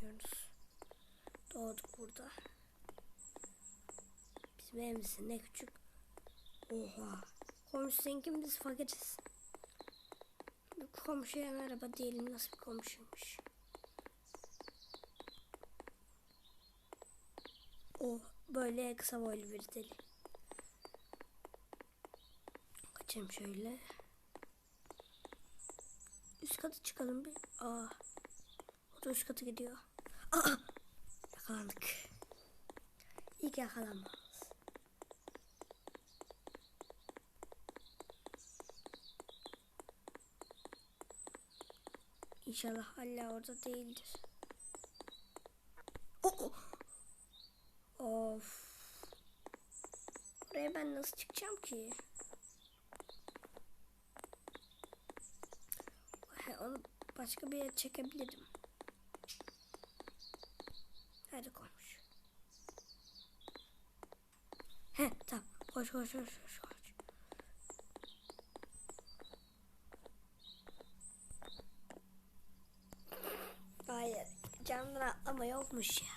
bilmiyoruz. Doğduk burada. Bizim evimiz ne küçük. Oha. Komşu zengin biz fakiriz. Komşuya merhaba diyelim nasıl bir komşuymuş. O böyle kısa boylu bir deli. Kaçayım şöyle. Üst kata çıkalım bir. Aa. O da üst kata gidiyor. Aa! Yakalandık. İlk yakalanmamız. İnşallah hala orada değildir. Oh, oh. Of. Buraya ben nasıl çıkacağım ki? Onu başka bir yere çekebilirim. Nerede koymuş? He tamam. Koş koş koş koş koş. Hayır. Camdan atlama yokmuş ya.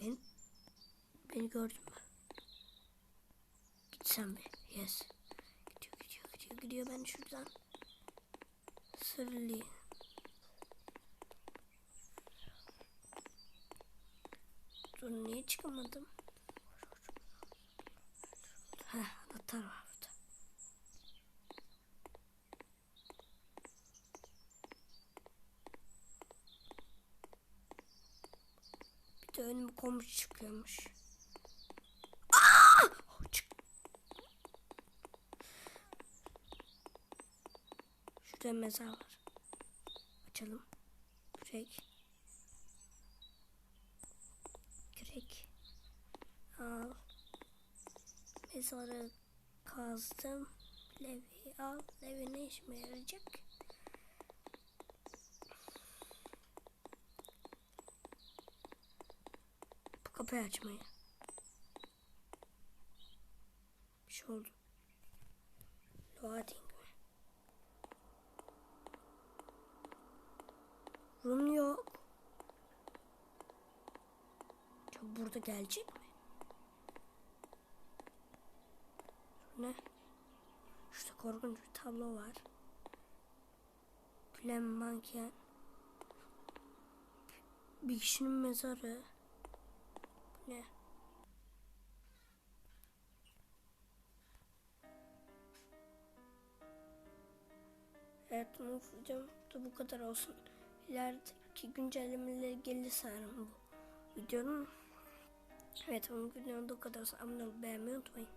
Ben beni gördün mü? Gitsem mi? Yes. Gidiyor gidiyor gidiyor gidiyor ben şuradan sırlayayım. Dur niye çıkamadım? Heh anahtar var burada. Bir de önüme komşu çıkıyormuş. Aa! Oh, çık. Şurada mezar var. Açalım. Kürek. Kürek. Al. Mezarı kazdım. Levi al. Levi ne işime yarayacak? Bu kapıyı açmayı. Bir şey oldu. Loading? Room yok. Çok burada gelecek mi? Şu ne? Şurada korkunç bir tablo var. Gülen manken. Bir kişinin mezarı. Bu ne? Evet bu da bu kadar olsun. İlerideki güncellemeleri gelir sanırım bu videonun. Evet bu videonun da bu kadar olsun. Abone olup beğenmeyi unutmayın.